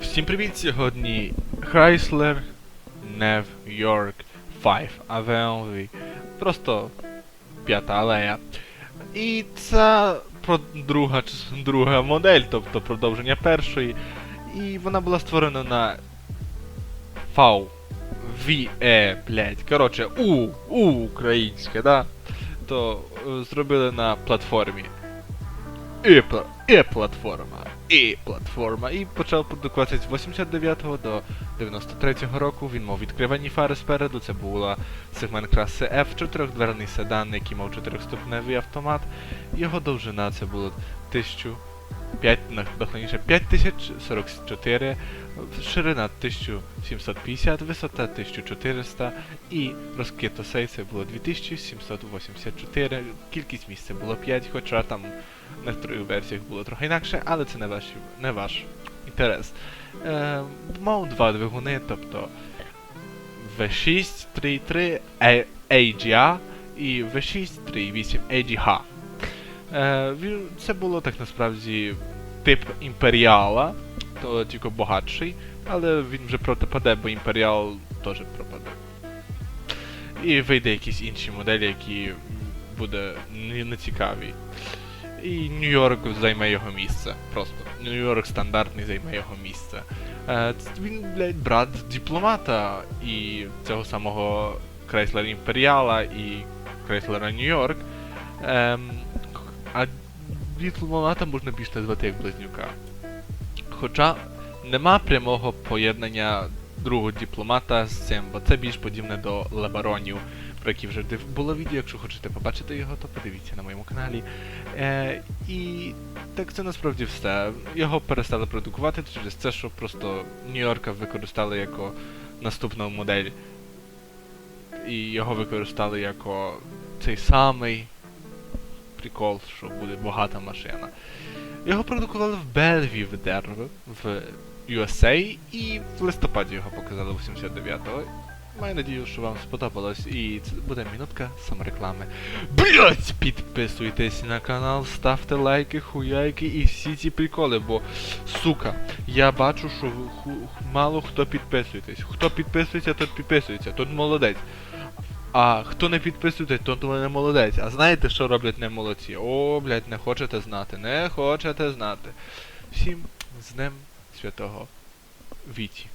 Всім привіт! Сьогодні Chrysler New York 5 AVMV. Просто п'ята алея. І це друга, друга модель, тобто продовження першої. І вона була створена на V. VE, блять. Коротше, У, У українське, да? То е, зробили на платформі і, пла- і платформа, і платформа. І почав продукуватися з 89-го до 93-го року. Він мав відкривані фари спереду. Це була сегмент краси F, чотирьохдверний седан, який мав чотирьохступневий автомат. Його довжина це було 1000 5, докладніше 5044, ширина 1750, висота 1400 і розкид осей це було 2784, кількість місць це було 5, хоча там на некоторих версіях було трохи інакше, але це не ваш, не ваш інтерес. Е, мав два двигуни, тобто V6 3.3 AGA і V6 3.8 AGH. Е, це було так насправді тип імперіала, то тільки багатший, але він вже пропаде, бо імперіал теж пропаде. І вийде якісь інші моделі, які буде не- нецікаві. І Нью-Йорк займе його місце. Просто. Нью-Йорк стандартний займе його місце. Е, він, блядь, брат дипломата і цього самого Крейслера Імперіала і Крейслера Нью-Йорк. Ем, а дипломата можна більш назвати як близнюка. Хоча нема прямого поєднання другого дипломата з цим, бо це більш подібне до лабаронів, про які вже було відео. Якщо хочете побачити його, то подивіться на моєму каналі. Е, і так це насправді все. Його перестали продукувати через це, що просто Нью-Йорка використали як наступну модель. І його використали як цей самий прикол, що буде багата машина. Його продукували в Бельві в Дерв, в USA, і в листопаді його показали 89-го. Маю надію, що вам сподобалось, і це буде минутка самореклами. Блять! Підписуйтесь на канал, ставте лайки, хуяйки і всі ці приколи, бо, сука, я бачу, що ху- мало хто підписуєтесь. Хто підписується, тот підписується, тот молодець. А хто не підписується, то не молодець. А знаєте, що роблять не молодці? О, блядь, не хочете знати, не хочете знати. Всім з Днем Святого Віті.